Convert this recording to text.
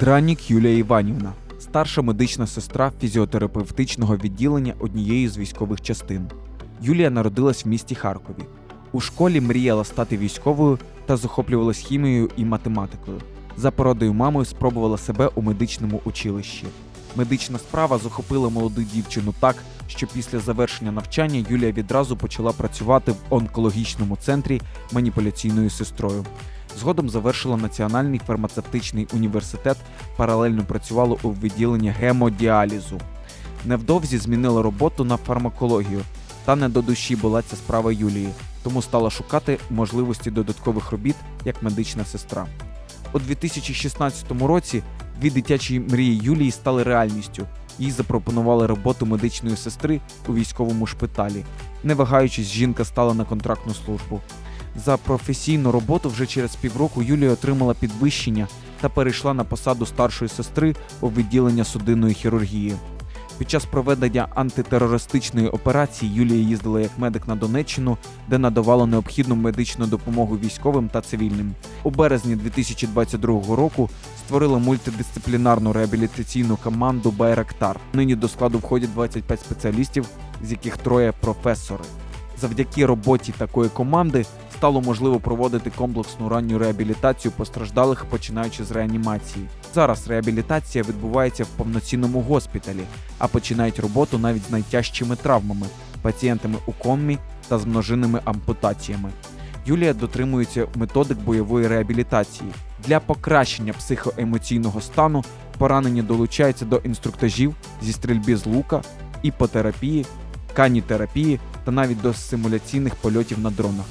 Дранік Юлія Іванівна, старша медична сестра фізіотерапевтичного відділення однієї з військових частин. Юлія народилась в місті Харкові. У школі мріяла стати військовою та захоплювалась хімією і математикою. За породою мамою спробувала себе у медичному училищі. Медична справа захопила молоду дівчину так, що після завершення навчання Юлія відразу почала працювати в онкологічному центрі маніпуляційною сестрою. Згодом завершила Національний фармацевтичний університет, паралельно працювала у відділенні гемодіалізу. Невдовзі змінила роботу на фармакологію, та не до душі була ця справа Юлії, тому стала шукати можливості додаткових робіт як медична сестра. У 2016 році дві дитячі мрії Юлії стали реальністю. Їй запропонували роботу медичної сестри у військовому шпиталі. Не вагаючись, жінка стала на контрактну службу. За професійну роботу вже через півроку Юлія отримала підвищення та перейшла на посаду старшої сестри у відділення судинної хірургії. Під час проведення антитерористичної операції Юлія їздила як медик на Донеччину, де надавала необхідну медичну допомогу військовим та цивільним. У березні 2022 року створила мультидисциплінарну реабілітаційну команду Байрактар. Нині до складу входять 25 спеціалістів, з яких троє професори. Завдяки роботі такої команди стало можливо проводити комплексну ранню реабілітацію постраждалих, починаючи з реанімації. Зараз реабілітація відбувається в повноцінному госпіталі, а починають роботу навіть з найтяжчими травмами, пацієнтами у комі та з множинними ампутаціями. Юлія дотримується методик бойової реабілітації. Для покращення психоемоційного стану поранені долучаються до інструктажів зі стрільби з лука, іпотерапії, канітерапії та навіть до симуляційних польотів на дронах.